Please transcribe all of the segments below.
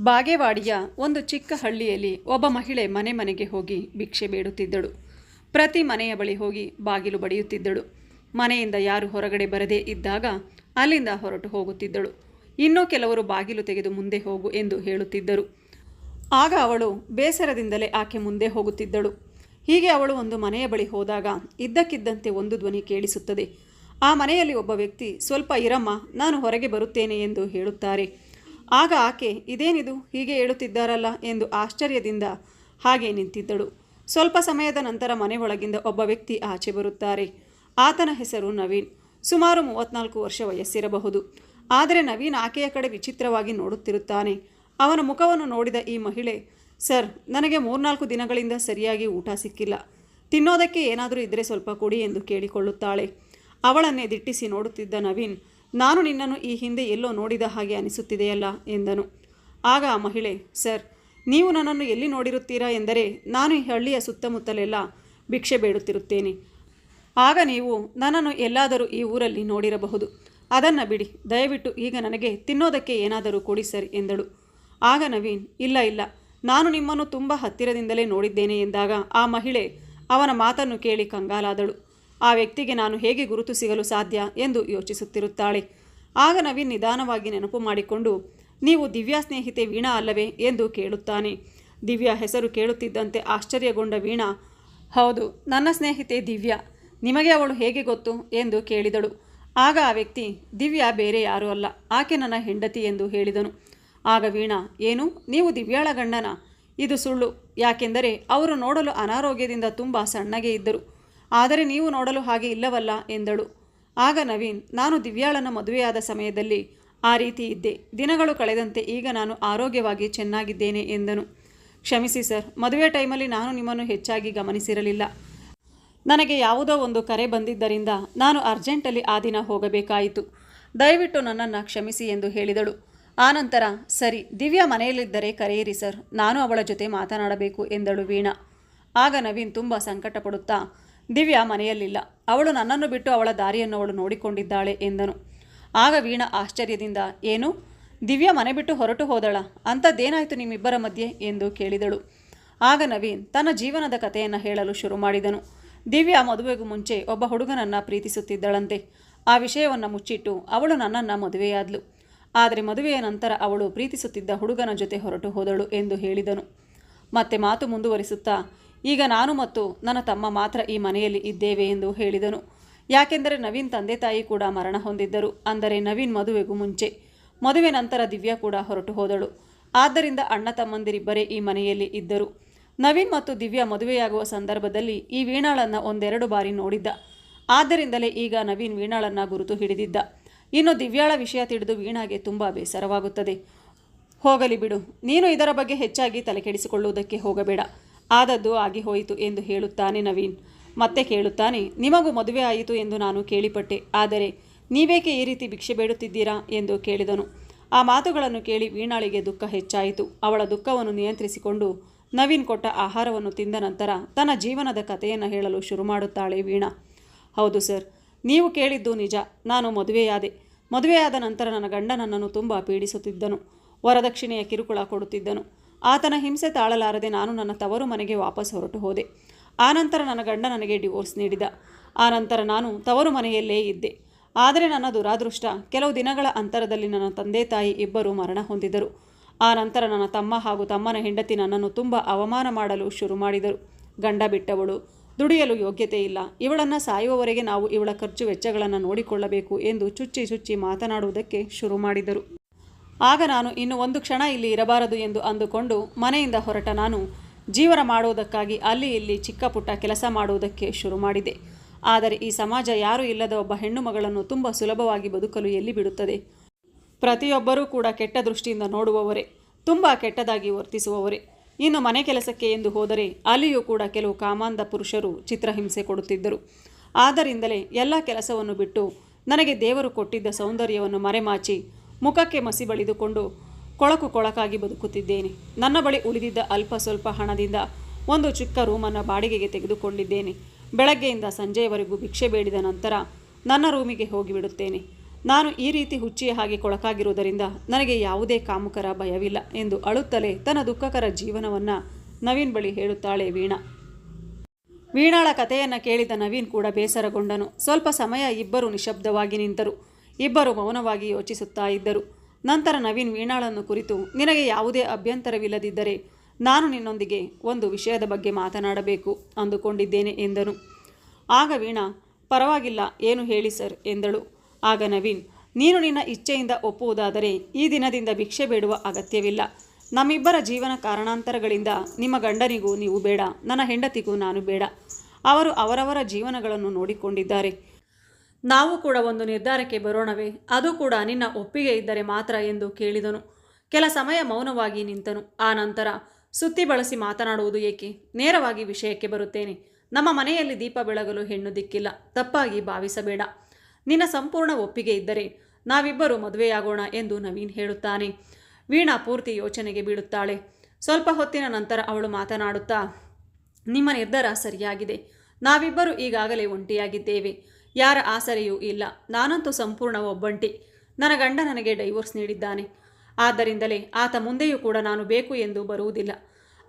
ಬಾಗೇವಾಡಿಯ ಒಂದು ಚಿಕ್ಕ ಹಳ್ಳಿಯಲ್ಲಿ ಒಬ್ಬ ಮಹಿಳೆ ಮನೆ ಮನೆಗೆ ಹೋಗಿ ಭಿಕ್ಷೆ ಬೇಡುತ್ತಿದ್ದಳು. ಪ್ರತಿ ಮನೆಯ ಬಳಿ ಹೋಗಿ ಬಾಗಿಲು ಬಡಿಯುತ್ತಿದ್ದಳು. ಮನೆಯಿಂದ ಯಾರು ಹೊರಗಡೆ ಬರದೇ ಇದ್ದಾಗ ಅಲ್ಲಿಂದ ಹೊರಟು ಹೋಗುತ್ತಿದ್ದಳು. ಇನ್ನೂ ಕೆಲವರು ಬಾಗಿಲು ತೆಗೆದು ಮುಂದೆ ಹೋಗು ಎಂದು ಹೇಳುತ್ತಿದ್ದರು. ಆಗ ಅವಳು ಬೇಸರದಿಂದಲೇ ಆಕೆ ಮುಂದೆ ಹೋಗುತ್ತಿದ್ದಳು. ಹೀಗೆ ಅವಳು ಒಂದು ಮನೆಯ ಬಳಿ ಹೋದಾಗ ಇದ್ದಕ್ಕಿದ್ದಂತೆ ಒಂದು ಧ್ವನಿ ಕೇಳಿಸುತ್ತದೆ. ಆ ಮನೆಯಲ್ಲಿ ಒಬ್ಬ ವ್ಯಕ್ತಿ, ಸ್ವಲ್ಪ ಇರಮ್ಮ, ನಾನು ಹೊರಗೆ ಬರುತ್ತೇನೆ ಎಂದು ಹೇಳುತ್ತಾರೆ. ಆಗ ಆಕೆ, ಇದೇನಿದು? ಹೀಗೆ ಹೇಳುತ್ತಿದ್ದಾರಲ್ಲ? ಎಂದು ಆಶ್ಚರ್ಯದಿಂದ ಹಾಗೆ ನಿಂತಿದ್ದಳು. ಸ್ವಲ್ಪ ಸಮಯದ ನಂತರ ಮನೆ ಒಳಗಿಂದ ಒಬ್ಬ ವ್ಯಕ್ತಿ ಆಚೆ ಬರುತ್ತಾರೆ. ಆತನ ಹೆಸರು ನವೀನ್. ಸುಮಾರು ಮೂವತ್ನಾಲ್ಕು ವರ್ಷ ವಯಸ್ಸಿರಬಹುದು. ಆದರೆ ನವೀನ್ ಆಕೆಯ ಕಡೆ ವಿಚಿತ್ರವಾಗಿ ನೋಡುತ್ತಿರುತ್ತಾನೆ. ಅವನ ಮುಖವನ್ನು ನೋಡಿದ ಈ ಮಹಿಳೆ, ಸರ್, ನನಗೆ ಮೂರ್ನಾಲ್ಕು ದಿನಗಳಿಂದ ಸರಿಯಾಗಿ ಊಟ ಸಿಕ್ಕಿಲ್ಲ. ತಿನ್ನೋದಕ್ಕೆ ಏನಾದರೂ ಇದ್ದರೆ ಸ್ವಲ್ಪ ಕೊಡಿ ಎಂದು ಕೇಳಿಕೊಳ್ಳುತ್ತಾಳೆ. ಅವಳನ್ನೇ ದಿಟ್ಟಿಸಿ ನೋಡುತ್ತಿದ್ದ ನವೀನ್ ನಾನು ನಿನ್ನನ್ನು ಈ ಹಿಂದೆ ಎಲ್ಲೋ ನೋಡಿದ ಹಾಗೆ ಅನಿಸುತ್ತಿದೆಯಲ್ಲ ಎಂದನು. ಆಗ ಆ ಮಹಿಳೆ, ಸರ್, ನೀವು ನನ್ನನ್ನು ಎಲ್ಲಿ ನೋಡಿರುತ್ತೀರಾ ಎಂದರೆ ನಾನು ಈ ಹಳ್ಳಿಯ ಸುತ್ತಮುತ್ತಲೆಲ್ಲ ಭಿಕ್ಷೆ ಬೇಡುತ್ತಿರುತ್ತೇನೆ. ಆಗ ನೀವು ನನ್ನನ್ನು ಎಲ್ಲಾದರೂ ಈ ಊರಲ್ಲಿ ನೋಡಿರಬಹುದು. ಅದನ್ನು ಬಿಡಿ, ದಯವಿಟ್ಟು ಈಗ ನನಗೆ ತಿನ್ನೋದಕ್ಕೆ ಏನಾದರೂ ಕೊಡಿ, ಸರ್, ಎಂದಳು. ಆಗ ನವೀನ್, ಇಲ್ಲ ಇಲ್ಲ, ನಾನು ನಿಮ್ಮನ್ನು ತುಂಬ ಹತ್ತಿರದಿಂದಲೇ ನೋಡಿದ್ದೇನೆ ಎಂದಾಗ ಆ ಮಹಿಳೆ ಅವನ ಮಾತನ್ನು ಕೇಳಿ ಕಂಗಾಲಾದಳು. ಆ ವ್ಯಕ್ತಿಗೆ ನಾನು ಹೇಗೆ ಗುರುತು ಸಿಗಲು ಸಾಧ್ಯ ಎಂದು ಯೋಚಿಸುತ್ತಿರುತ್ತಾಳೆ. ಆಗ ನವೀನ್ ನಿಧಾನವಾಗಿ ನೆನಪು ಮಾಡಿಕೊಂಡು, ನೀವು ದಿವ್ಯಾ ಸ್ನೇಹಿತೆ ವೀಣಾ ಅಲ್ಲವೇ? ಎಂದು ಕೇಳುತ್ತಾನೆ. ದಿವ್ಯಾ ಹೆಸರು ಕೇಳುತ್ತಿದ್ದಂತೆ ಆಶ್ಚರ್ಯಗೊಂಡ ವೀಣಾ, ಹೌದು, ನನ್ನ ಸ್ನೇಹಿತೆ ದಿವ್ಯಾ. ನಿಮಗೆ ಅವಳು ಹೇಗೆ ಗೊತ್ತು? ಎಂದು ಕೇಳಿದಳು. ಆಗ ಆ ವ್ಯಕ್ತಿ, ದಿವ್ಯಾ ಬೇರೆ ಯಾರೂ ಅಲ್ಲ, ಆಕೆ ನನ್ನ ಹೆಂಡತಿ ಎಂದು ಹೇಳಿದನು. ಆಗ ವೀಣಾ, ಏನು? ನೀವು ದಿವ್ಯಾಳ ಗಂಡನ? ಇದು ಸುಳ್ಳು. ಯಾಕೆಂದರೆ ಅವರು ನೋಡಲು ಅನಾರೋಗ್ಯದಿಂದ ತುಂಬ ಸಣ್ಣಗೆ ಇದ್ದರು. ಆದರೆ ನೀವು ನೋಡಲು ಹಾಗೆ ಇಲ್ಲವಲ್ಲ ಎಂದಳು. ಆಗ ನವೀನ್, ನಾನು ದಿವ್ಯಾಳನ ಮದುವೆಯಾದ ಸಮಯದಲ್ಲಿ ಆ ರೀತಿ ಇದ್ದೆ. ದಿನಗಳು ಕಳೆದಂತೆ ಈಗ ನಾನು ಆರೋಗ್ಯವಾಗಿ ಚೆನ್ನಾಗಿದ್ದೇನೆ ಎಂದನು. ಕ್ಷಮಿಸಿ ಸರ್, ಮದುವೆ ಟೈಮಲ್ಲಿ ನಾನು ನಿಮ್ಮನ್ನು ಹೆಚ್ಚಾಗಿ ಗಮನಿಸಿರಲಿಲ್ಲ. ನನಗೆ ಯಾವುದೋ ಒಂದು ಕರೆ ಬಂದಿದ್ದರಿಂದ ನಾನು ಅರ್ಜೆಂಟಲ್ಲಿ ಆ ದಿನ ಹೋಗಬೇಕಾಯಿತು. ದಯವಿಟ್ಟು ನನ್ನನ್ನು ಕ್ಷಮಿಸಿ ಎಂದು ಹೇಳಿದಳು. ಆನಂತರ ಸರಿ, ದಿವ್ಯಾ ಮನೆಯಲ್ಲಿದ್ದರೆ ಕರೆಯಿರಿ ಸರ್, ನಾನು ಅವಳ ಜೊತೆ ಮಾತನಾಡಬೇಕು ಎಂದಳು ವೀಣಾ. ಆಗ ನವೀನ್ ತುಂಬ ಸಂಕಟಪಡುತ್ತಾ ದಿವ್ಯಾ ಮನೆಯಲ್ಲಿಲ್ಲ. ಅವಳು ನನ್ನನ್ನು ಬಿಟ್ಟು ಅವಳ ದಾರಿಯನ್ನು ಅವಳು ನೋಡಿಕೊಂಡಿದ್ದಾಳೆ ಎಂದನು. ಆಗ ವೀಣಾ ಆಶ್ಚರ್ಯದಿಂದ, ಏನು? ದಿವ್ಯಾ ಮನೆ ಬಿಟ್ಟು ಹೊರಟು ಹೋದಳ? ಅಂಥದ್ದೇನಾಯಿತು ನಿಮ್ಮಿಬ್ಬರ ಮಧ್ಯೆ? ಎಂದು ಕೇಳಿದಳು. ಆಗ ನವೀನ್ ತನ್ನ ಜೀವನದ ಕಥೆಯನ್ನು ಹೇಳಲು ಶುರು ಮಾಡಿದನು. ದಿವ್ಯಾ ಮದುವೆಗೂ ಮುಂಚೆ ಒಬ್ಬ ಹುಡುಗನನ್ನು ಪ್ರೀತಿಸುತ್ತಿದ್ದಳಂತೆ. ಆ ವಿಷಯವನ್ನು ಮುಚ್ಚಿಟ್ಟು ಅವಳು ನನ್ನನ್ನು ಮದುವೆಯಾದ್ಲು. ಆದರೆ ಮದುವೆಯ ನಂತರ ಅವಳು ಪ್ರೀತಿಸುತ್ತಿದ್ದ ಹುಡುಗನ ಜೊತೆ ಹೊರಟು ಹೋದಳು ಎಂದು ಹೇಳಿದನು. ಮತ್ತೆ ಮಾತು ಮುಂದುವರಿಸುತ್ತಾ ಈಗ ನಾನು ಮತ್ತು ನನ್ನ ತಮ್ಮ ಮಾತ್ರ ಈ ಮನೆಯಲ್ಲಿ ಇದ್ದೇವೆ ಎಂದು ಹೇಳಿದನು. ಯಾಕೆಂದರೆ ನವೀನ್ ತಂದೆ ತಾಯಿ ಕೂಡ ಮರಣ ಹೊಂದಿದ್ದರು. ಅಂದರೆ ನವೀನ್ ಮದುವೆಗೂ ಮುಂಚೆ. ಮದುವೆ ನಂತರ ದಿವ್ಯಾ ಕೂಡ ಹೊರಟು ಹೋದಳು. ಆದ್ದರಿಂದ ಅಣ್ಣ ತಮ್ಮಂದಿರಿಬ್ಬರೇ ಈ ಮನೆಯಲ್ಲಿ ಇದ್ದರು. ನವೀನ್ ಮತ್ತು ದಿವ್ಯಾ ಮದುವೆಯಾಗುವ ಸಂದರ್ಭದಲ್ಲಿ ಈ ವೀಣಾಳನ್ನು ಒಂದೆರಡು ಬಾರಿ ನೋಡಿದ್ದ. ಆದ್ದರಿಂದಲೇ ಈಗ ನವೀನ್ ವೀಣಾಳನ್ನು ಗುರುತು ಹಿಡಿದಿದ್ದ. ಇನ್ನು ದಿವ್ಯಾಳ ವಿಷಯ ತಿಳಿದು ವೀಣಾಗೆ ತುಂಬ ಬೇಸರವಾಗುತ್ತದೆ. ಹೋಗಲಿ ಬಿಡು. ನೀನು ಇದರ ಬಗ್ಗೆ ಹೆಚ್ಚಾಗಿ ತಲೆಕೆಡಿಸಿಕೊಳ್ಳುವುದಕ್ಕೆ ಹೋಗಬೇಡ. ಆದದ್ದು ಆಗಿ ಹೋಯಿತು ಎಂದು ಹೇಳುತ್ತಾನೆ ನವೀನ್. ಮತ್ತೆ ಕೇಳುತ್ತಾನೆ, ನಿಮಗೂ ಮದುವೆ ಆಯಿತು ಎಂದು ನಾನು ಕೇಳಿಪಟ್ಟೆ. ಆದರೆ ನೀವೇಕೆ ಈ ರೀತಿ ಭಿಕ್ಷೆ ಬೇಡುತ್ತಿದ್ದೀರಾ? ಎಂದು ಕೇಳಿದನು. ಆ ಮಾತುಗಳನ್ನು ಕೇಳಿ ವೀಣಾಳಿಗೆ ದುಃಖ ಹೆಚ್ಚಾಯಿತು. ಅವಳ ದುಃಖವನ್ನು ನಿಯಂತ್ರಿಸಿಕೊಂಡು ನವೀನ್ ಕೊಟ್ಟ ಆಹಾರವನ್ನು ತಿಂದ ನಂತರ ತನ್ನ ಜೀವನದ ಕಥೆಯನ್ನು ಹೇಳಲು ಶುರು ಮಾಡುತ್ತಾಳೆ ವೀಣಾ. ಹೌದು ಸರ್, ನೀವು ಕೇಳಿದ್ದು ನಿಜ. ನಾನು ಮದುವೆಯಾದೆ. ಮದುವೆಯಾದ ನಂತರ ನನ್ನ ಗಂಡ ನನ್ನನ್ನು ತುಂಬ ಪೀಡಿಸುತ್ತಿದ್ದನು. ವರದಕ್ಷಿಣೆಯ ಕಿರುಕುಳ ಕೊಡುತ್ತಿದ್ದನು. ಆತನ ಹಿಂಸೆ ತಾಳಲಾರದೆ ನಾನು ನನ್ನ ತವರು ಮನೆಗೆ ವಾಪಸ್ ಹೊರಟು ಹೋದೆ. ಆನಂತರ ನನ್ನ ಗಂಡ ನನಗೆ ಡಿವೋರ್ಸ್ ನೀಡಿದ. ಆನಂತರ ನಾನು ತವರು ಮನೆಯಲ್ಲೇ ಇದ್ದೆ. ಆದರೆ ನನ್ನ ದುರಾದೃಷ್ಟ, ಕೆಲವು ದಿನಗಳ ಅಂತರದಲ್ಲಿ ನನ್ನ ತಂದೆ ತಾಯಿ ಇಬ್ಬರು ಮರಣ ಹೊಂದಿದರು. ಆ ನಂತರ ನನ್ನ ತಮ್ಮ ಹಾಗೂ ತಮ್ಮನ ಹೆಂಡತಿ ನನ್ನನ್ನು ತುಂಬ ಅವಮಾನ ಮಾಡಲು ಶುರು ಮಾಡಿದರು. ಗಂಡ ಬಿಟ್ಟವಳು, ದುಡಿಯಲು ಯೋಗ್ಯತೆ ಇಲ್ಲ. ಇವಳನ್ನು ಸಾಯುವವರೆಗೆ ನಾವು ಇವಳ ಖರ್ಚು ವೆಚ್ಚಗಳನ್ನು ನೋಡಿಕೊಳ್ಳಬೇಕು ಎಂದು ಚುಚ್ಚಿ ಚುಚ್ಚಿ ಮಾತನಾಡುವುದಕ್ಕೆ ಶುರು ಮಾಡಿದರು. ಆಗ ನಾನು ಇನ್ನು ಒಂದು ಕ್ಷಣ ಇಲ್ಲಿ ಇರಬಾರದು ಎಂದು ಅಂದುಕೊಂಡು ಮನೆಯಿಂದ ಹೊರಟ ನಾನು ಜೀವನ ಮಾಡುವುದಕ್ಕಾಗಿ ಅಲ್ಲಿ ಇಲ್ಲಿ ಚಿಕ್ಕ ಪುಟ್ಟ ಕೆಲಸ ಮಾಡುವುದಕ್ಕೆ ಶುರು ಮಾಡಿದೆ. ಆದರೆ ಈ ಸಮಾಜ ಯಾರೂ ಇಲ್ಲದ ಒಬ್ಬ ಹೆಣ್ಣು ಮಗಳನ್ನು ತುಂಬ ಸುಲಭವಾಗಿ ಬದುಕಲು ಎಲ್ಲಿ ಬಿಡುತ್ತದೆ? ಪ್ರತಿಯೊಬ್ಬರೂ ಕೂಡ ಕೆಟ್ಟ ದೃಷ್ಟಿಯಿಂದ ನೋಡುವವರೇ, ತುಂಬ ಕೆಟ್ಟದಾಗಿ ವರ್ತಿಸುವವರೇ. ಇನ್ನು ಮನೆ ಕೆಲಸಕ್ಕೆ ಎಂದು ಹೋದರೆ ಅಲ್ಲಿಯೂ ಕೂಡ ಕೆಲವು ಕಾಮಾಂಧ ಪುರುಷರು ಚಿತ್ರಹಿಂಸೆ ಕೊಡುತ್ತಿದ್ದರು. ಆದ್ದರಿಂದಲೇ ಎಲ್ಲ ಕೆಲಸವನ್ನು ಬಿಟ್ಟು ನನಗೆ ದೇವರು ಕೊಟ್ಟಿದ್ದ ಸೌಂದರ್ಯವನ್ನು ಮರೆಮಾಚಿ ಮುಖಕ್ಕೆ ಮಸಿ ಬಳಿದುಕೊಂಡು ಕೊಳಕು ಕೊಳಕಾಗಿ ಬದುಕುತ್ತಿದ್ದೇನೆ. ನನ್ನ ಬಳಿ ಉಳಿದಿದ್ದ ಅಲ್ಪ ಸ್ವಲ್ಪ ಹಣದಿಂದ ಒಂದು ಚಿಕ್ಕ ರೂಮನ್ನು ಬಾಡಿಗೆಗೆ ತೆಗೆದುಕೊಂಡಿದ್ದೇನೆ. ಬೆಳಗ್ಗೆಯಿಂದ ಸಂಜೆಯವರೆಗೂ ಭಿಕ್ಷೆ ಬೇಡಿದ ನಂತರ ನನ್ನ ರೂಮಿಗೆ ಹೋಗಿಬಿಡುತ್ತೇನೆ. ನಾನು ಈ ರೀತಿ ಹುಚ್ಚಿಯ ಹಾಗೆ ಕೊಳಕಾಗಿರುವುದರಿಂದ ನನಗೆ ಯಾವುದೇ ಕಾಮುಕರ ಭಯವಿಲ್ಲ ಎಂದು ಅಳುತ್ತಲೇ ತನ್ನ ದುಃಖಕರ ಜೀವನವನ್ನು ನವೀನ್ ಬಳಿ ಹೇಳುತ್ತಾಳೆ ವೀಣಾ. ವೀಣಾಳ ಕಥೆಯನ್ನು ಕೇಳಿದ ನವೀನ್ ಕೂಡ ಬೇಸರಗೊಂಡನು. ಸ್ವಲ್ಪ ಸಮಯ ಇಬ್ಬರು ನಿಶಬ್ದವಾಗಿ ನಿಂತರು. ಇಬ್ಬರು ಮೌನವಾಗಿ ಯೋಚಿಸುತ್ತಾ ಇದ್ದರು. ನಂತರ ನವೀನ್ ವೀಣಾಳನ್ನು ಕುರಿತು, ನಿನಗೆ ಯಾವುದೇ ಅಭ್ಯಂತರವಿಲ್ಲದಿದ್ದರೆ ನಾನು ನಿನ್ನೊಂದಿಗೆ ಒಂದು ವಿಷಯದ ಬಗ್ಗೆ ಮಾತನಾಡಬೇಕು ಅಂದುಕೊಂಡಿದ್ದೇನೆ ಎಂದನು. ಆಗ ವೀಣಾ, ಪರವಾಗಿಲ್ಲ, ಏನು ಹೇಳಿ ಸರ್ ಎಂದಳು. ಆಗ ನವೀನ್, ನೀನು ನಿನ್ನ ಇಚ್ಛೆಯಿಂದ ಒಪ್ಪುವುದಾದರೆ ಈ ದಿನದಿಂದ ಭಿಕ್ಷೆ ಬೇಡುವ ಅಗತ್ಯವಿಲ್ಲ. ನಮ್ಮಿಬ್ಬರ ಜೀವನ ಕಾರಣಾಂತರಗಳಿಂದ ನಿಮ್ಮ ಗಂಡನಿಗೂ ನೀವು ಬೇಡ, ನನ್ನ ಹೆಂಡತಿಗೂ ನಾನು ಬೇಡ. ಅವರು ಅವರವರ ಜೀವನಗಳನ್ನು ನೋಡಿಕೊಂಡಿದ್ದಾರೆ. ನಾವು ಕೂಡ ಒಂದು ನಿರ್ಧಾರಕ್ಕೆ ಬರೋಣವೇ. ಅದು ಕೂಡ ನಿನ್ನ ಒಪ್ಪಿಗೆ ಇದ್ದರೆ ಮಾತ್ರ ಎಂದು ಕೇಳಿದನು. ಕೆಲ ಸಮಯ ಮೌನವಾಗಿ ನಿಂತನು. ಆ ನಂತರ ಸುತ್ತಿ ಬಳಸಿ ಮಾತನಾಡುವುದು ಏಕೆ? ನೇರವಾಗಿ ವಿಷಯಕ್ಕೆ ಬರುತ್ತೇನೆ. ನಮ್ಮ ಮನೆಯಲ್ಲಿ ದೀಪ ಬೆಳಗಲು ಹೆಣ್ಣು ದಿಕ್ಕಿಲ್ಲ. ತಪ್ಪಾಗಿ ಭಾವಿಸಬೇಡ. ನಿನ್ನ ಸಂಪೂರ್ಣ ಒಪ್ಪಿಗೆ ಇದ್ದರೆ ನಾವಿಬ್ಬರು ಮದುವೆಯಾಗೋಣ ಎಂದು ನವೀನ್ ಹೇಳುತ್ತಾನೆ. ವೀಣಾ ಪೂರ್ತಿ ಯೋಚನೆಗೆ ಬೀಳುತ್ತಾಳೆ. ಸ್ವಲ್ಪ ಹೊತ್ತಿನ ನಂತರ ಅವಳು ಮಾತನಾಡುತ್ತಾ, ನಿಮ್ಮ ನಿರ್ಧಾರ ಸರಿಯಾಗಿದೆ. ನಾವಿಬ್ಬರು ಈಗಾಗಲೇ ಒಂಟಿಯಾಗಿದ್ದೇವೆ. ಯಾರ ಆಸರೆಯೂ ಇಲ್ಲ. ನಾನಂತೂ ಸಂಪೂರ್ಣ ಒಬ್ಬಂಟಿ. ನನ್ನ ಗಂಡ ನನಗೆ ಡೈವೋರ್ಸ್ ನೀಡಿದ್ದಾನೆ. ಆದ್ದರಿಂದಲೇ ಆತ ಮುಂದೆಯೂ ಕೂಡ ನಾನು ಬೇಕು ಎಂದು ಬರುವುದಿಲ್ಲ.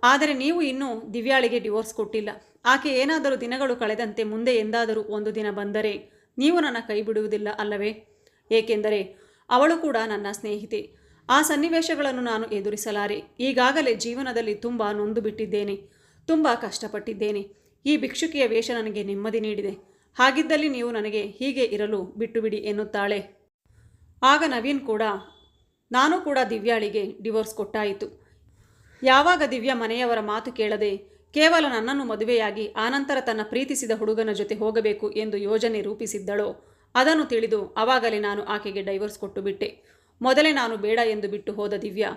ಆದರೆ ನೀವು ಇನ್ನೂ ದಿವ್ಯಾಳಿಗೆ ಡಿವೋರ್ಸ್ ಕೊಟ್ಟಿಲ್ಲ. ಆಕೆ ಏನಾದರೂ ದಿನಗಳು ಕಳೆದಂತೆ ಮುಂದೆ ಎಂದಾದರೂ ಒಂದು ದಿನ ಬಂದರೆ ನೀವು ನನ್ನ ಕೈ ಬಿಡುವುದಿಲ್ಲ ಅಲ್ಲವೇ? ಏಕೆಂದರೆ ಅವಳು ಕೂಡ ನನ್ನ ಸ್ನೇಹಿತೆ. ಆ ಸನ್ನಿವೇಶಗಳನ್ನು ನಾನು ಎದುರಿಸಲಾರೆ. ಈಗಾಗಲೇ ಜೀವನದಲ್ಲಿ ತುಂಬ ನೊಂದು ಬಿಟ್ಟಿದ್ದೇನೆ ತುಂಬ ಕಷ್ಟಪಟ್ಟಿದ್ದೇನೆ. ಈ ಭಿಕ್ಷುಕಿಯ ವೇಷ ನನಗೆ ನೆಮ್ಮದಿ ನೀಡಿದೆ. ಹಾಗಿದ್ದಲ್ಲಿ ನೀವು ನನಗೆ ಹೀಗೆ ಇರಲು ಬಿಟ್ಟು ಬಿಡಿ ಎನ್ನುತ್ತಾಳೆ. ಆಗ ನವೀನ್ ಕೂಡ, ನಾನು ಕೂಡ ದಿವ್ಯಾಳಿಗೆ ಡಿವೋರ್ಸ್ ಕೊಟ್ಟಾಯಿತು. ಯಾವಾಗ ದಿವ್ಯಾ ಮನೆಯವರ ಮಾತು ಕೇಳದೆ ಕೇವಲ ನನ್ನನ್ನು ಮದುವೆಯಾಗಿ ಆನಂತರ ತನ್ನ ಪ್ರೀತಿಸಿದ ಹುಡುಗನ ಜೊತೆ ಹೋಗಬೇಕು ಎಂದು ಯೋಜನೆ ರೂಪಿಸಿದ್ದಳೋ, ಅದನ್ನು ತಿಳಿದು ಆವಾಗಲೇ ನಾನು ಆಕೆಗೆ ಡೈವರ್ಸ್ ಕೊಟ್ಟು ಬಿಟ್ಟೆ ಮೊದಲೇ ನಾನು ಬೇಡ ಎಂದು ಬಿಟ್ಟು ಹೋದ ದಿವ್ಯಾ,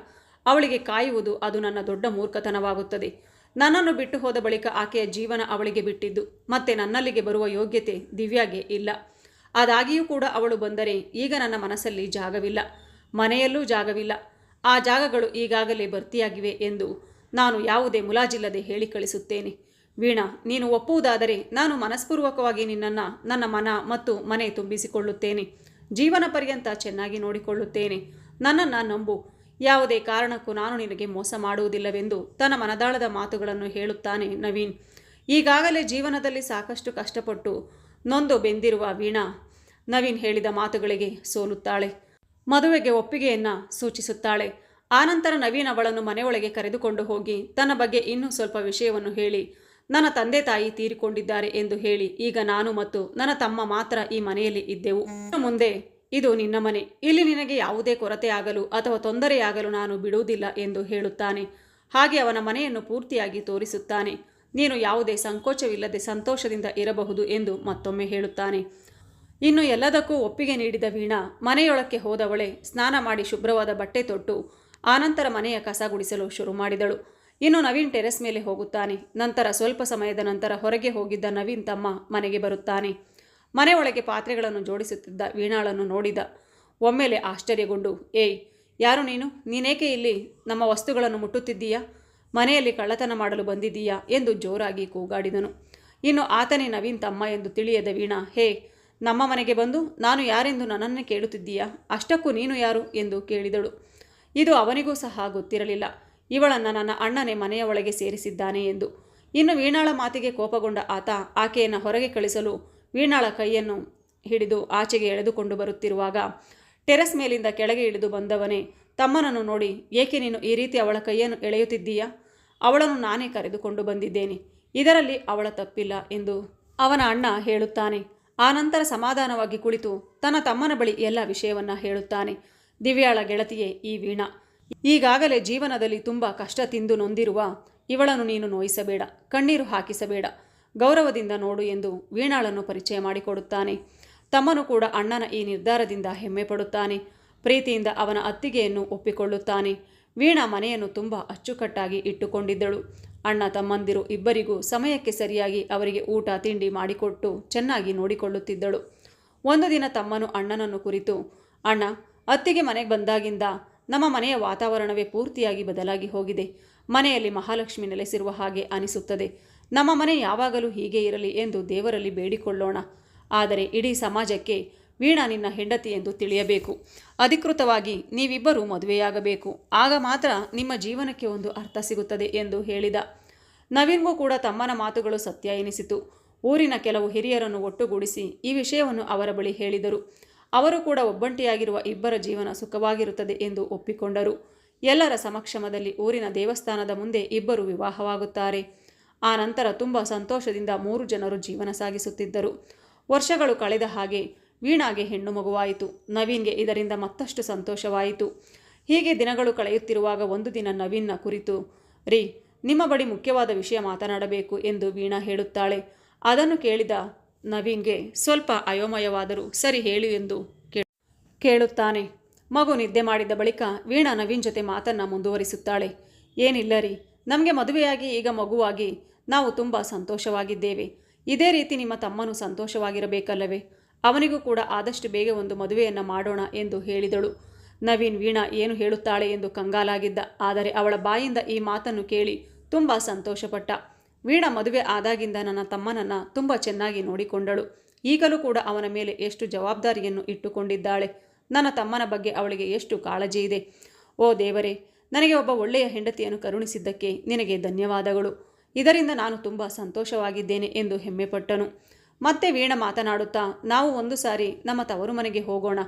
ಅವಳಿಗೆ ಕಾಯುವುದು ಅದು ನನ್ನ ದೊಡ್ಡ ಮೂರ್ಖತನವಾಗುತ್ತದೆ. ನನ್ನನ್ನು ಬಿಟ್ಟು ಹೋದ ಬಳಿಕ ಆಕೆಯ ಜೀವನ ಅವಳಿಗೆ ಬಿಟ್ಟಿದ್ದು. ಮತ್ತೆ ನನ್ನಲ್ಲಿಗೆ ಬರುವ ಯೋಗ್ಯತೆ ದಿವ್ಯಾಗೆ ಇಲ್ಲ. ಅದಾಗಿಯೂ ಕೂಡ ಅವಳು ಬಂದರೆ ಈಗ ನನ್ನ ಮನಸ್ಸಲ್ಲಿ ಜಾಗವಿಲ್ಲ. ಮನೆಯಲ್ಲೂ ಜಾಗವಿಲ್ಲ. ಆ ಜಾಗಗಳು ಈಗಾಗಲೇ ಭರ್ತಿಯಾಗಿವೆ ಎಂದು ನಾನು ಯಾವುದೇ ಮುಲಾಜಿಲ್ಲದೆ ಹೇಳಿ ಕಳಿಸುತ್ತೇನೆ. ವೀಣಾ, ನೀನು ಒಪ್ಪುವುದಾದರೆ ನಾನು ಮನಸ್ಪೂರ್ವಕವಾಗಿ ನಿನ್ನನ್ನು, ನನ್ನ ಮನ ಮತ್ತು ಮನೆ ತುಂಬಿಸಿಕೊಳ್ಳುತ್ತೇನೆ. ಜೀವನ ಪರ್ಯಂತ ಚೆನ್ನಾಗಿ ನೋಡಿಕೊಳ್ಳುತ್ತೇನೆ. ನನ್ನನ್ನು ನಂಬು. ಯಾವುದೇ ಕಾರಣಕ್ಕೂ ನಾನು ನಿನಗೆ ಮೋಸ ಮಾಡುವುದಿಲ್ಲವೆಂದು ತನ್ನ ಮನದಾಳದ ಮಾತುಗಳನ್ನು ಹೇಳುತ್ತಾನೆ ನವೀನ್. ಈಗಾಗಲೇ ಜೀವನದಲ್ಲಿ ಸಾಕಷ್ಟು ಕಷ್ಟಪಟ್ಟು ನೊಂದು ಬೆಂದಿರುವ ವೀಣಾ, ನವೀನ್ ಹೇಳಿದ ಮಾತುಗಳಿಗೆ ಸೋಲುತ್ತಾಳೆ. ಮದುವೆಗೆ ಒಪ್ಪಿಗೆಯನ್ನ ಸೂಚಿಸುತ್ತಾಳೆ. ಆನಂತರ ನವೀನ್ ಅವಳನ್ನು ಮನೆಯೊಳಗೆ ಕರೆದುಕೊಂಡು ಹೋಗಿ ತನ್ನ ಬಗ್ಗೆ ಇನ್ನೂ ಸ್ವಲ್ಪ ವಿಷಯವನ್ನು ಹೇಳಿ, ನನ್ನ ತಂದೆ ತಾಯಿ ತೀರಿಕೊಂಡಿದ್ದಾರೆ ಎಂದು ಹೇಳಿ, ಈಗ ನಾನು ಮತ್ತು ನನ್ನ ತಮ್ಮ ಮಾತ್ರ ಈ ಮನೆಯಲ್ಲಿ ಇದ್ದೆವು. ಮುಂದೆ ಇದು ನಿನ್ನ ಮನೆ. ಇಲ್ಲಿ ನಿನಗೆ ಯಾವುದೇ ಕೊರತೆ ಆಗಲು ಅಥವಾ ತೊಂದರೆಯಾಗಲು ನಾನು ಬಿಡುವುದಿಲ್ಲ ಎಂದು ಹೇಳುತ್ತಾನೆ. ಹಾಗೆ ಅವನ ಮನೆಯನ್ನು ಪೂರ್ತಿಯಾಗಿ ತೋರಿಸುತ್ತಾನೆ. ನೀನು ಯಾವುದೇ ಸಂಕೋಚವಿಲ್ಲದೆ ಸಂತೋಷದಿಂದ ಇರಬಹುದು ಎಂದು ಮತ್ತೊಮ್ಮೆ ಹೇಳುತ್ತಾನೆ. ಇನ್ನು ಎಲ್ಲದಕ್ಕೂ ಒಪ್ಪಿಗೆ ನೀಡಿದ ವೀಣಾ, ಮನೆಯೊಳಕ್ಕೆ ಹೋದವಳೆ ಸ್ನಾನ ಮಾಡಿ ಶುಭ್ರವಾದ ಬಟ್ಟೆ ತೊಟ್ಟು ಆನಂತರ ಮನೆಯ ಕಸ ಗುಡಿಸಲು ಶುರು ಮಾಡಿದಳು. ಇನ್ನು ನವೀನ್ ಟೆರೆಸ್ ಮೇಲೆ ಹೋಗುತ್ತಾನೆ. ನಂತರ ಸ್ವಲ್ಪ ಸಮಯದ ನಂತರ ಹೊರಗೆ ಹೋಗಿದ್ದ ನವೀನ್ ತಮ್ಮ ಮನೆಗೆ ಬರುತ್ತಾನೆ. ಮನೆಯೊಳಗೆ ಪಾತ್ರೆಗಳನ್ನು ಜೋಡಿಸುತ್ತಿದ್ದ ವೀಣಾಳನ್ನು ನೋಡಿದ ಒಮ್ಮೆಲೆ ಆಶ್ಚರ್ಯಗೊಂಡು, ಏಯ್, ಯಾರು ನೀನು? ನೀನೇಕೆ ಇಲ್ಲಿ ನಮ್ಮ ವಸ್ತುಗಳನ್ನು ಮುಟ್ಟುತ್ತಿದ್ದೀಯಾ? ಮನೆಯಲ್ಲಿ ಕಳ್ಳತನ ಮಾಡಲು ಬಂದಿದ್ದೀಯಾ? ಎಂದು ಜೋರಾಗಿ ಕೂಗಾಡಿದನು. ಇನ್ನು ಆತನೇ ನವೀನ್ ತಮ್ಮ ಎಂದು ತಿಳಿಯದ ವೀಣಾ, ಹೇ, ನಮ್ಮ ಮನೆಗೆ ಬಂದು ನಾನು ಯಾರೆಂದು ನನ್ನನ್ನೇ ಕೇಳುತ್ತಿದ್ದೀಯಾ? ಅಷ್ಟಕ್ಕೂ ನೀನು ಯಾರು? ಎಂದು ಕೇಳಿದಳು. ಇದು ಅವನಿಗೂ ಸಹ ಗೊತ್ತಿರಲಿಲ್ಲ. ಇವಳನ್ನು ನನ್ನ ಅಣ್ಣನೇ ಮನೆಯ ಒಳಗೆ ಸೇರಿಸಿದ್ದಾನೆ ಎಂದು. ಇನ್ನು ವೀಣಾಳ ಮಾತಿಗೆ ಕೋಪಗೊಂಡ ಆತ ಆಕೆಯನ್ನು ಹೊರಗೆ ಕಳಿಸಲು ವೀಣಾಳ ಕೈಯನ್ನು ಹಿಡಿದು ಆಚೆಗೆ ಎಳೆದುಕೊಂಡು ಬರುತ್ತಿರುವಾಗ ಟೆರೆಸ್ ಮೇಲಿಂದ ಕೆಳಗೆ ಇಳಿದು ಬಂದವನೇ, ತಮ್ಮನನ್ನು ನೋಡಿ, ಏಕೆ ನೀನು ಈ ರೀತಿ ಅವಳ ಕೈಯನ್ನು ಎಳೆಯುತ್ತಿದ್ದೀಯಾ? ಅವಳನ್ನು ನಾನೇ ಕರೆದುಕೊಂಡು ಬಂದಿದ್ದೇನೆ, ಇದರಲ್ಲಿ ಅವಳ ತಪ್ಪಿಲ್ಲ ಎಂದು ಅವನ ಅಣ್ಣ ಹೇಳುತ್ತಾನೆ. ಆನಂತರ ಸಮಾಧಾನವಾಗಿ ಕುಳಿತು ತನ್ನ ತಮ್ಮನ ಬಳಿ ಎಲ್ಲ ವಿಷಯವನ್ನು ಹೇಳುತ್ತಾನೆ. ದಿವ್ಯಾಳ ಗೆಳತಿಯೇ ಈ ವೀಣಾ, ಈಗಾಗಲೇ ಜೀವನದಲ್ಲಿ ತುಂಬ ಕಷ್ಟ ತಿಂದು ನೊಂದಿರುವ ಇವಳನ್ನು ನೀನು ನೋಯಿಸಬೇಡ, ಕಣ್ಣೀರು ಹಾಕಿಸಬೇಡ. ಗೌರವದಿಂದ ನೋಡು ಎಂದು ವೀಣಾಳನ್ನು ಪರಿಚಯ ಮಾಡಿಕೊಡುತ್ತಾನೆ. ತಮ್ಮನು ಕೂಡ ಅಣ್ಣನ ಈ ನಿರ್ಧಾರದಿಂದ ಹೆಮ್ಮೆ ಪಡುತ್ತಾನೆ. ಪ್ರೀತಿಯಿಂದ ಅವನ ಅತ್ತಿಗೆಯನ್ನು ಒಪ್ಪಿಕೊಳ್ಳುತ್ತಾನೆ. ವೀಣಾ ಮನೆಯನ್ನು ತುಂಬ ಅಚ್ಚುಕಟ್ಟಾಗಿ ಇಟ್ಟುಕೊಂಡಿದ್ದಳು. ಅಣ್ಣ ತಮ್ಮಂದಿರು ಇಬ್ಬರಿಗೂ ಸಮಯಕ್ಕೆ ಸರಿಯಾಗಿ ಅವರಿಗೆ ಊಟ, ತಿಂಡಿ ಮಾಡಿಕೊಟ್ಟು ಚೆನ್ನಾಗಿ ನೋಡಿಕೊಳ್ಳುತ್ತಿದ್ದಳು. ಒಂದು ದಿನ ತಮ್ಮನು ಅಣ್ಣನನ್ನು ಕುರಿತು, ಅಣ್ಣ, ಅತ್ತಿಗೆ ಮನೆಗೆ ಬಂದಾಗಿಂದ ನಮ್ಮ ಮನೆಯ ವಾತಾವರಣವೇ ಪೂರ್ತಿಯಾಗಿ ಬದಲಾಗಿ ಹೋಗಿದೆ. ಮನೆಯಲ್ಲಿ ಮಹಾಲಕ್ಷ್ಮಿ ನೆಲೆಸಿರುವ ಹಾಗೆ ಅನಿಸುತ್ತದೆ. ನಮ್ಮ ಮನೆ ಯಾವಾಗಲೂ ಹೀಗೆ ಇರಲಿ ಎಂದು ದೇವರಲ್ಲಿ ಬೇಡಿಕೊಳ್ಳೋಣ. ಆದರೆ ಇಡೀ ಸಮಾಜಕ್ಕೆ ವೀಣಾ ನಿನ್ನ ಹೆಂಡತಿ ಎಂದು ತಿಳಿಯಬೇಕು. ಅಧಿಕೃತವಾಗಿ ನೀವಿಬ್ಬರೂ ಮದುವೆಯಾಗಬೇಕು. ಆಗ ಮಾತ್ರ ನಿಮ್ಮ ಜೀವನಕ್ಕೆ ಒಂದು ಅರ್ಥ ಸಿಗುತ್ತದೆ ಎಂದು ಹೇಳಿದ. ನವೀನ್ಗೂ ಕೂಡ ತಮ್ಮನ ಮಾತುಗಳು ಸತ್ಯ ಎನಿಸಿತು. ಊರಿನ ಕೆಲವು ಹಿರಿಯರನ್ನು ಒಟ್ಟುಗೂಡಿಸಿ ಈ ವಿಷಯವನ್ನು ಅವರ ಬಳಿ ಹೇಳಿದರು. ಅವರು ಕೂಡ ಒಬ್ಬಂಟಿಯಾಗಿರುವ ಇಬ್ಬರ ಜೀವನ ಸುಖವಾಗಿರುತ್ತದೆ ಎಂದು ಒಪ್ಪಿಕೊಂಡರು. ಎಲ್ಲರ ಸಮಕ್ಷಮದಲ್ಲಿ ಊರಿನ ದೇವಸ್ಥಾನದ ಮುಂದೆ ಇಬ್ಬರು ವಿವಾಹವಾಗುತ್ತಾರೆ. ಆ ನಂತರ ತುಂಬ ಸಂತೋಷದಿಂದ ಮೂರು ಜನರು ಜೀವನ ಸಾಗಿಸುತ್ತಿದ್ದರು. ವರ್ಷಗಳು ಕಳೆದ ಹಾಗೆ ವೀಣಾಗೆ ಹೆಣ್ಣು ಮಗುವಾಯಿತು. ನವೀನ್ಗೆ ಇದರಿಂದ ಮತ್ತಷ್ಟು ಸಂತೋಷವಾಯಿತು. ಹೀಗೆ ದಿನಗಳು ಕಳೆಯುತ್ತಿರುವಾಗ ಒಂದು ದಿನ ನವೀನ್ನ ಕುರಿತು, ರೀ, ನಿಮ್ಮ ಬಳಿ ಮುಖ್ಯವಾದ ವಿಷಯ ಮಾತನಾಡಬೇಕು ಎಂದು ವೀಣಾ ಹೇಳುತ್ತಾಳೆ. ಅದನ್ನು ಕೇಳಿದ ನವೀನ್ಗೆ ಸ್ವಲ್ಪ ಅಯೋಮಯವಾದರೂ, ಸರಿ ಹೇಳು ಎಂದು ಕೇಳುತ್ತಾನೆ. ಮಗು ನಿದ್ದೆ ಮಾಡಿದ ಬಳಿಕ ವೀಣಾ ನವೀನ್ ಜೊತೆ ಮಾತನ್ನು ಮುಂದುವರಿಸುತ್ತಾಳೆ. ಏನಿಲ್ಲ ರೀ ನಮಗೆ ಮದುವೆಯಾಗಿ ಈಗ ಮಗುವಾಗಿ ನಾವು ತುಂಬ ಸಂತೋಷವಾಗಿದ್ದೇವೆ. ಇದೇ ರೀತಿ ನಿಮ್ಮ ತಮ್ಮನು ಸಂತೋಷವಾಗಿರಬೇಕಲ್ಲವೇ? ಅವನಿಗೂ ಕೂಡ ಆದಷ್ಟು ಬೇಗ ಒಂದು ಮದುವೆಯನ್ನು ಮಾಡೋಣ ಎಂದು ಹೇಳಿದಳು. ನವೀನ್ ವೀಣಾ ಏನು ಹೇಳುತ್ತಾಳೆ ಎಂದು ಕಂಗಾಲಾಗಿದ್ದ. ಆದರೆ ಅವಳ ಬಾಯಿಂದ ಈ ಮಾತನ್ನು ಕೇಳಿ ತುಂಬ ಸಂತೋಷಪಟ್ಟ. ವೀಣಾ ಮದುವೆ ಆದಾಗಿಂದ ನನ್ನ ತಮ್ಮನನ್ನು ತುಂಬ ಚೆನ್ನಾಗಿ ನೋಡಿಕೊಂಡಳು. ಈಗಲೂ ಕೂಡ ಅವನ ಮೇಲೆ ಎಷ್ಟು ಜವಾಬ್ದಾರಿಯನ್ನು ಇಟ್ಟುಕೊಂಡಿದ್ದಾಳೆ. ನನ್ನ ತಮ್ಮನ ಬಗ್ಗೆ ಅವಳಿಗೆ ಎಷ್ಟು ಕಾಳಜಿ ಇದೆ. ಓ ದೇವರೇ ನನಗೆ ಒಬ್ಬ ಒಳ್ಳೆಯ ಹೆಂಡತಿಯನ್ನು ಕರುಣಿಸಿದ್ದಕ್ಕೆ ನಿನಗೆ ಧನ್ಯವಾದಗಳು. ಇದರಿಂದ ನಾನು ತುಂಬ ಸಂತೋಷವಾಗಿದ್ದೇನೆ ಎಂದು ಹೆಮ್ಮೆಪಟ್ಟನು. ಮತ್ತೆ ವೀಣ ಮಾತನಾಡುತ್ತಾ, ನಾವು ಒಂದು ಸಾರಿ ನಮ್ಮ ತವರು ಮನೆಗೆ ಹೋಗೋಣ.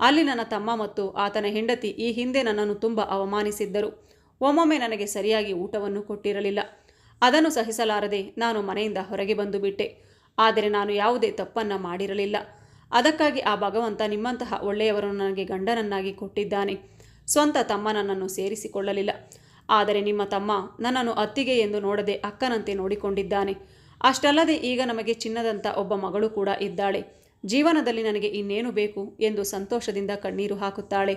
ಅಲ್ಲಿ ನನ್ನ ತಮ್ಮ ಮತ್ತು ಆತನ ಹೆಂಡತಿ ಈ ಹಿಂದೆ ನನ್ನನ್ನು ತುಂಬ ಅವಮಾನಿಸಿದ್ದರು. ಒಮ್ಮೊಮ್ಮೆ ನನಗೆ ಸರಿಯಾಗಿ ಊಟವನ್ನು ಕೊಟ್ಟಿರಲಿಲ್ಲ. ಅದನ್ನು ಸಹಿಸಲಾರದೆ ನಾನು ಮನೆಯಿಂದ ಹೊರಗೆ ಬಂದು ಬಿಟ್ಟೆ ಆದರೆ ನಾನು ಯಾವುದೇ ತಪ್ಪನ್ನ ಮಾಡಿರಲಿಲ್ಲ. ಅದಕ್ಕಾಗಿ ಆ ಭಗವಂತ ನಿಮ್ಮಂತಹ ಒಳ್ಳೆಯವರನ್ನು ನನಗೆ ಗಂಡನನ್ನಾಗಿ ಕೊಟ್ಟಿದ್ದಾನೆ. ಸ್ವಂತ ತಮ್ಮ ನನ್ನನ್ನು ಸೇರಿಸಿಕೊಳ್ಳಲಿಲ್ಲ. ಆದರೆ ನಿಮ್ಮ ತಮ್ಮ ನನ್ನನ್ನು ಅತ್ತಿಗೆ ಎಂದು ನೋಡದೆ ಅಕ್ಕನಂತೆ ನೋಡಿಕೊಂಡಿದ್ದಾನೆ. ಅಷ್ಟಲ್ಲದೆ ಈಗ ನಮಗೆ ಚಿನ್ನದಂಥ ಒಬ್ಬ ಮಗಳು ಕೂಡ ಇದ್ದಾಳೆ. ಜೀವನದಲ್ಲಿ ನನಗೆ ಇನ್ನೇನು ಬೇಕು ಎಂದು ಸಂತೋಷದಿಂದ ಕಣ್ಣೀರು ಹಾಕುತ್ತಾಳೆ.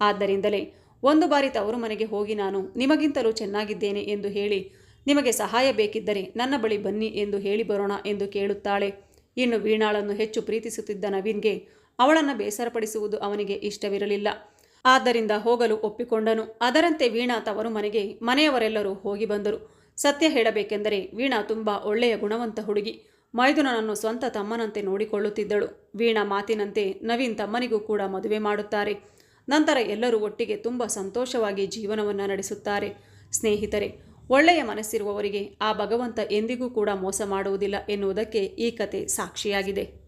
ಆದ್ದರಿಂದಲೇ ಒಂದು ಬಾರಿ ತವರು ಮನೆಗೆ ಹೋಗಿ ನಾನು ನಿಮಗಿಂತಲೂ ಚೆನ್ನಾಗಿದ್ದೇನೆ ಎಂದು ಹೇಳಿ, ನಿಮಗೆ ಸಹಾಯ ಬೇಕಿದ್ದರೆ ನನ್ನ ಬಳಿ ಬನ್ನಿ ಎಂದು ಹೇಳಿ ಬರೋಣ ಎಂದು ಕೇಳುತ್ತಾಳೆ. ಇನ್ನು ವೀಣಾಳನ್ನು ಹೆಚ್ಚು ಪ್ರೀತಿಸುತ್ತಿದ್ದ ನವೀನ್ಗೆ ಅವಳನ್ನು ಬೇಸರಪಡಿಸುವುದು ಅವನಿಗೆ ಇಷ್ಟವಿರಲಿಲ್ಲ. ಆದ್ದರಿಂದ ಹೋಗಲು ಒಪ್ಪಿಕೊಂಡನು. ಅದರಂತೆ ವೀಣಾ ತವರು ಮನೆಗೆ ಮನೆಯವರೆಲ್ಲರೂ ಹೋಗಿ ಬಂದರು. ಸತ್ಯ ಹೇಳಬೇಕೆಂದರೆ ವೀಣಾ ತುಂಬ ಒಳ್ಳೆಯ ಗುಣವಂತ ಹುಡುಗಿ. ಮೈದುನನನ್ನು ಸ್ವಂತ ತಮ್ಮನಂತೆ ನೋಡಿಕೊಳ್ಳುತ್ತಿದ್ದಳು. ವೀಣಾ ಮಾತಿನಂತೆ ನವೀನ್ ತಮ್ಮನಿಗೂ ಕೂಡ ಮದುವೆ ಮಾಡುತ್ತಾರೆ. ನಂತರ ಎಲ್ಲರೂ ಒಟ್ಟಿಗೆ ತುಂಬ ಸಂತೋಷವಾಗಿ ಜೀವನವನ್ನು ನಡೆಸುತ್ತಾರೆ. ಸ್ನೇಹಿತರೆ, ಒಳ್ಳೆಯ ಮನಸ್ಸಿರುವವರಿಗೆ ಆ ಭಗವಂತ ಎಂದಿಗೂ ಕೂಡ ಮೋಸ ಮಾಡುವುದಿಲ್ಲ ಎನ್ನುವುದಕ್ಕೆ ಈ ಕತೆ ಸಾಕ್ಷಿಯಾಗಿದೆ.